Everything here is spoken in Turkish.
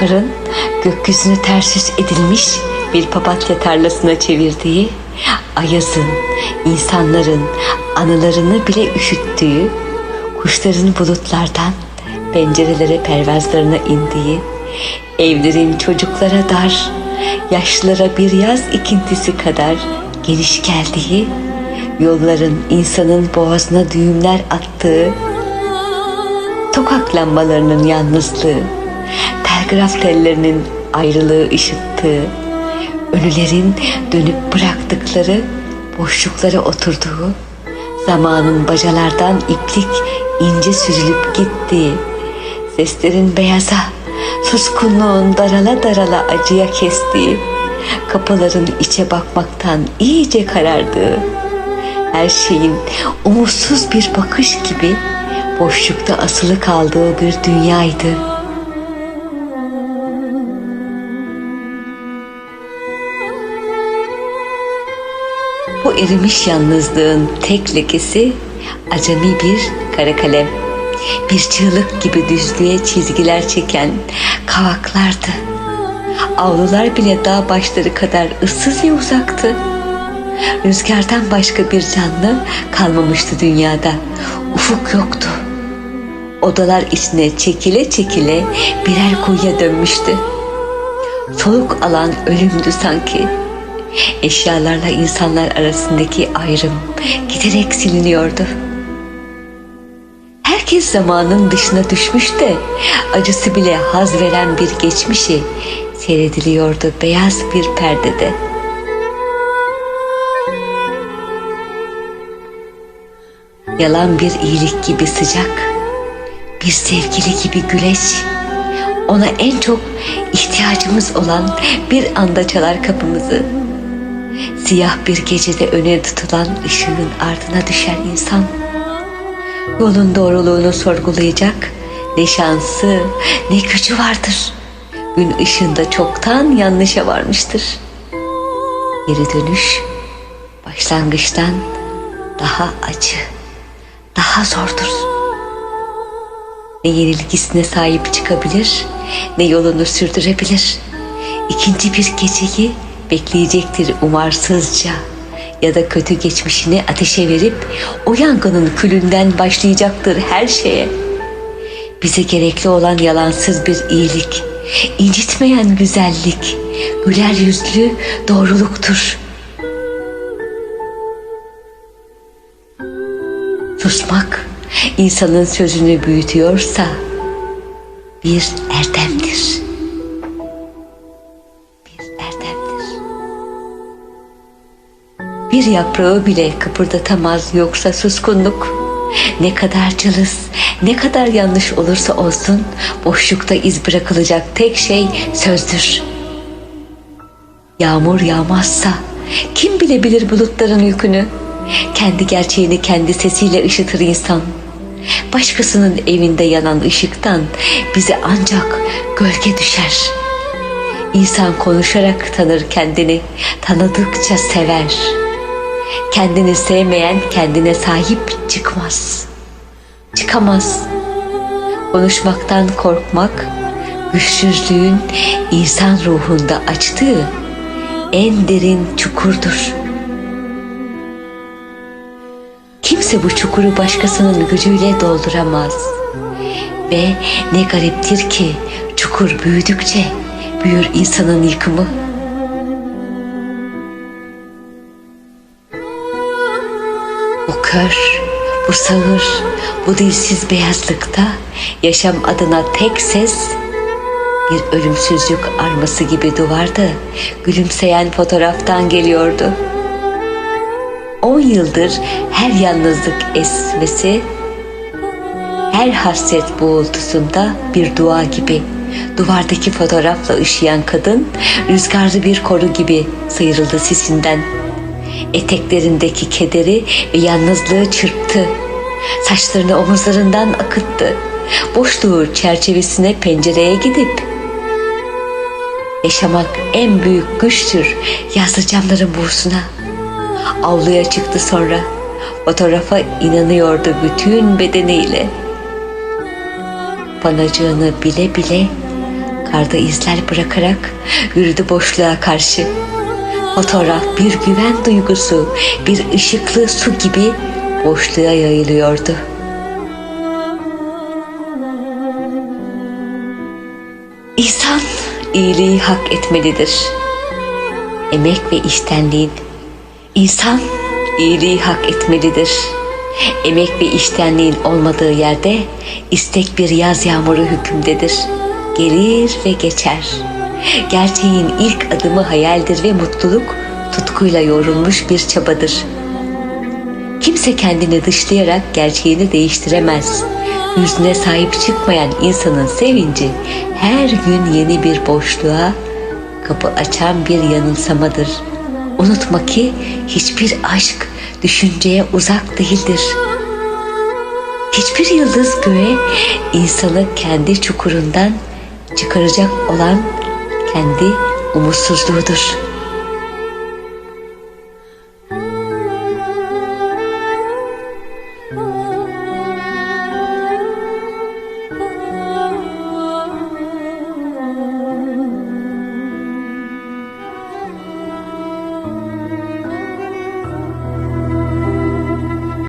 karın gökyüzünü ters yüz edilmiş bir papatya tarlasına çevirdiği, ayazın, insanların anılarını bile üşüttüğü, kuşların bulutlardan pencerelere pervazlarına indiği, evlerin çocuklara dar, yaşlılara bir yaz ikintisi kadar geniş geldiği, yolların insanın boğazına düğümler attığı, Sokak lambalarının yalnızlığı, telgraf tellerinin ayrılığı ışıttığı, ölülerin dönüp bıraktıkları boşluklara oturduğu, zamanın bacalardan iplik ince süzülüp gittiği, seslerin beyaza, suskunluğun darala darala acıya kestiği, kapıların içe bakmaktan iyice karardığı, her şeyin umutsuz bir bakış gibi boşlukta asılı kaldığı bir dünyaydı. Bu erimiş yalnızlığın tek lekesi acemi bir kara kalem. Bir çığlık gibi düzlüğe çizgiler çeken kavaklardı. Avlular bile dağ başları kadar ıssız ve uzaktı. Rüzgardan başka bir canlı kalmamıştı dünyada. Ufuk yoktu. Odalar içine çekile çekile birer kuyuya dönmüştü. Soluk alan ölümdü sanki. Eşyalarla insanlar arasındaki ayrım giderek siliniyordu. Herkes zamanın dışına düşmüş de acısı bile haz veren bir geçmişi seyrediliyordu beyaz bir perdede. Yalan bir iyilik gibi sıcak, bir sevgili gibi güleç, ona en çok ihtiyacımız olan bir anda çalar kapımızı. Siyah bir gecede öne tutulan ışığın ardına düşer insan. Yolun doğruluğunu sorgulayacak ne şansı ne gücü vardır. Gün ışığında çoktan yanlışa varmıştır. Geri dönüş başlangıçtan daha acı, daha zordur. Ne yenilgisine sahip çıkabilir, ne yolunu sürdürebilir. İkinci bir geceyi bekleyecektir umarsızca ya da kötü geçmişini ateşe verip o yangının külünden başlayacaktır her şeye. Bize gerekli olan yalansız bir iyilik, incitmeyen güzellik, güler yüzlü doğruluktur. Susmak insanın sözünü büyütüyorsa bir erdemdir. Bir yaprağı bile kıpırdatamaz yoksa suskunluk. Ne kadar cılız, ne kadar yanlış olursa olsun boşlukta iz bırakılacak tek şey sözdür. Yağmur yağmazsa kim bilebilir bulutların yükünü? Kendi gerçeğini kendi sesiyle ışıtır insan. Başkasının evinde yanan ışıktan bize ancak gölge düşer. İnsan konuşarak tanır kendini, tanıdıkça sever. Kendini sevmeyen kendine sahip çıkmaz. Çıkamaz. Konuşmaktan korkmak, güçsüzlüğün insan ruhunda açtığı en derin çukurdur. Kimse bu çukuru başkasının gücüyle dolduramaz. Ve ne gariptir ki çukur büyüdükçe büyür insanın yıkımı. Kör, bu sağır, bu dilsiz beyazlıkta yaşam adına tek ses bir ölümsüzlük arması gibi duvarda gülümseyen fotoğraftan geliyordu. On yıldır her yalnızlık esmesi, her hasret boğultusunda bir dua gibi duvardaki fotoğrafla ışıyan kadın rüzgarlı bir koru gibi sıyrıldı sisinden. Eteklerindeki kederi ve yalnızlığı çırptı. Saçlarını omuzlarından akıttı. Boşluğu çerçevesine pencereye gidip Yaşamak en büyük güçtür yazdı camların buğusuna. Avluya çıktı sonra. Fotoğrafa inanıyordu bütün bedeniyle. Panacığını bile bile karda izler bırakarak yürüdü boşluğa karşı. Fotoğraf bir güven duygusu, bir ışıklı su gibi boşluğa yayılıyordu. İnsan iyiliği hak etmelidir. Emek ve iştenliğin İnsan iyiliği hak etmelidir. Emek ve iştenliğin olmadığı yerde istek bir yaz yağmuru hükümdedir. Gelir ve geçer. Gerçeğin ilk adımı hayaldir ve mutluluk tutkuyla yoğrulmuş bir çabadır. Kimse kendini dışlayarak gerçeğini değiştiremez. Yüzüne sahip çıkmayan insanın sevinci her gün yeni bir boşluğa kapı açan bir yanılsamadır. Unutma ki hiçbir aşk düşünceye uzak değildir. Hiçbir yıldız göğe insanı kendi çukurundan çıkaracak olan kendi umutsuzluğudur.''